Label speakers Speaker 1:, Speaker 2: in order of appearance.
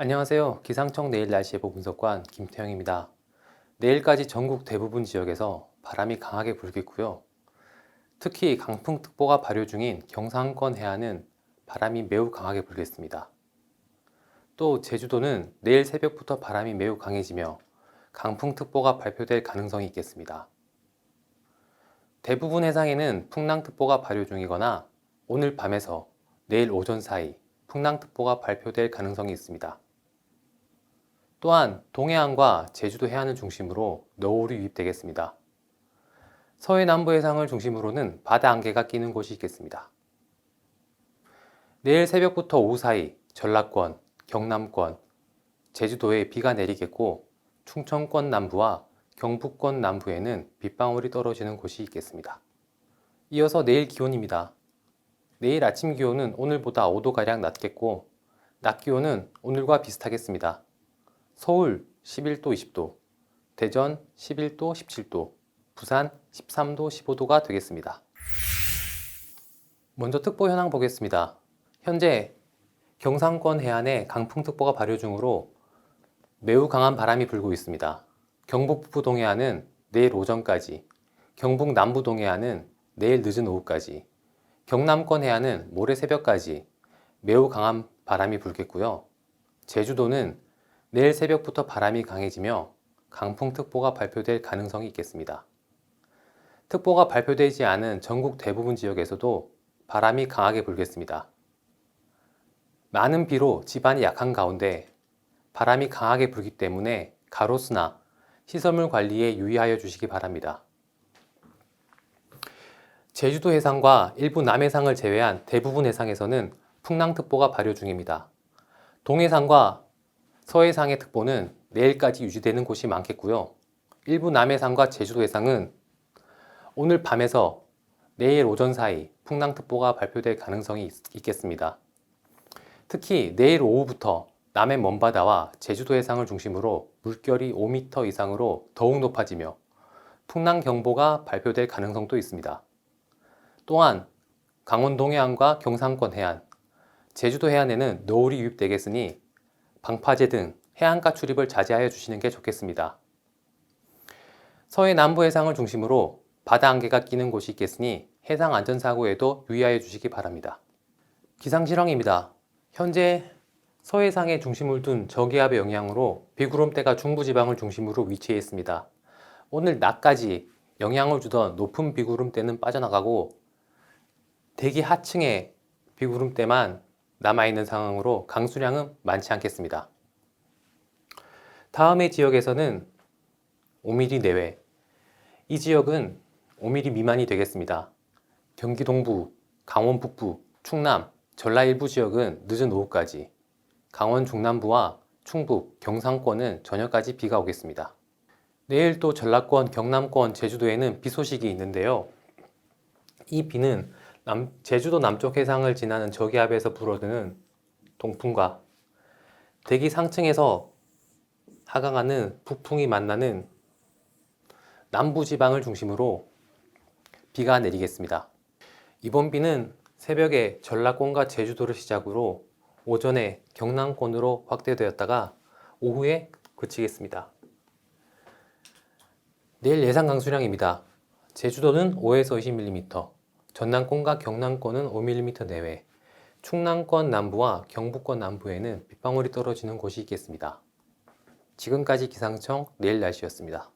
Speaker 1: 안녕하세요. 기상청 내일 날씨 예보 분석관 김태형입니다. 내일까지 전국 대부분 지역에서 바람이 강하게 불겠고요. 특히 강풍특보가 발효 중인 경상권 해안은 바람이 매우 강하게 불겠습니다. 또 제주도는 내일 새벽부터 바람이 매우 강해지며 강풍특보가 발표될 가능성이 있겠습니다. 대부분 해상에는 풍랑특보가 발효 중이거나 오늘 밤에서 내일 오전 사이 풍랑특보가 발표될 가능성이 있습니다. 또한 동해안과 제주도 해안을 중심으로 너울이 유입되겠습니다. 서해 남부 해상을 중심으로는 바다 안개가 끼는 곳이 있겠습니다. 내일 새벽부터 오후 사이 전라권, 경남권, 제주도에 비가 내리겠고 충청권 남부와 경북권 남부에는 빗방울이 떨어지는 곳이 있겠습니다. 이어서 내일 기온입니다. 내일 아침 기온은 오늘보다 5도가량 낮겠고 낮 기온은 오늘과 비슷하겠습니다. 서울 11도 20도, 대전 11도 17도, 부산 13도 15도가 되겠습니다. 먼저 특보 현황 보겠습니다. 현재 경상권 해안에 강풍특보가 발효 중으로 매우 강한 바람이 불고 있습니다. 경북 북부 동해안은 내일 오전까지, 경북 남부 동해안은 내일 늦은 오후까지, 경남권 해안은 모레 새벽까지 매우 강한 바람이 불겠고요. 제주도는 내일 새벽부터 바람이 강해지며 강풍특보가 발표될 가능성이 있겠습니다. 특보가 발표되지 않은 전국 대부분 지역에서도 바람이 강하게 불겠습니다. 많은 비로 집안이 약한 가운데 바람이 강하게 불기 때문에 가로수나 시설물 관리에 유의하여 주시기 바랍니다. 제주도 해상과 일부 남해상을 제외한 대부분 해상에서는 풍랑특보가 발효 중입니다. 동해상과 서해상의 특보는 내일까지 유지되는 곳이 많겠고요. 일부 남해상과 제주도 해상은 오늘 밤에서 내일 오전 사이 풍랑특보가 발표될 가능성이 있, 겠습니다 특히 내일 오후부터 남해 먼바다와 제주도 해상을 중심으로 물결이 5m 이상으로 더욱 높아지며 풍랑경보가 발표될 가능성도 있습니다. 또한 강원 동해안과 경상권 해안, 제주도 해안에는 노을이 유입되겠으니 방파제 등 해안가 출입을 자제하여 주시는 게 좋겠습니다. 서해 남부 해상을 중심으로 바다 안개가 끼는 곳이 있겠으니 해상 안전사고에도 유의하여 주시기 바랍니다. 기상실황입니다. 현재 서해상에 중심을 둔 저기압의 영향으로 비구름대가 중부지방을 중심으로 위치해 있습니다. 오늘 낮까지 영향을 주던 높은 비구름대는 빠져나가고 대기 하층에 비구름대만 남아있는 상황으로 강수량은 많지 않겠습니다. 다음의 지역에서는 5mm 내외. 이 지역은 5mm 미만이 되겠습니다. 경기 동부, 강원 북부, 충남, 전라 일부 지역은 늦은 오후까지, 강원 중남부와 충북, 경상권은 저녁까지 비가 오겠습니다. 내일 또 전라권, 경남권, 제주도에는 비 소식이 있는데요. 이 비는 남, 제주도 남쪽 해상을 지나는 저기압에서 불어드는 동풍과 대기 상층에서 하강하는 북풍이 만나는 남부 지방을 중심으로 비가 내리겠습니다. 이번 비는 새벽에 전라권과 제주도를 시작으로 오전에 경남권으로 확대되었다가 오후에 그치겠습니다. 내일 예상 강수량입니다. 제주도는 5에서 20mm, 전남권과 경남권은 5mm 내외, 충남권 남부와 경북권 남부에는 빗방울이 떨어지는 곳이 있겠습니다. 지금까지 기상청 내일 날씨였습니다.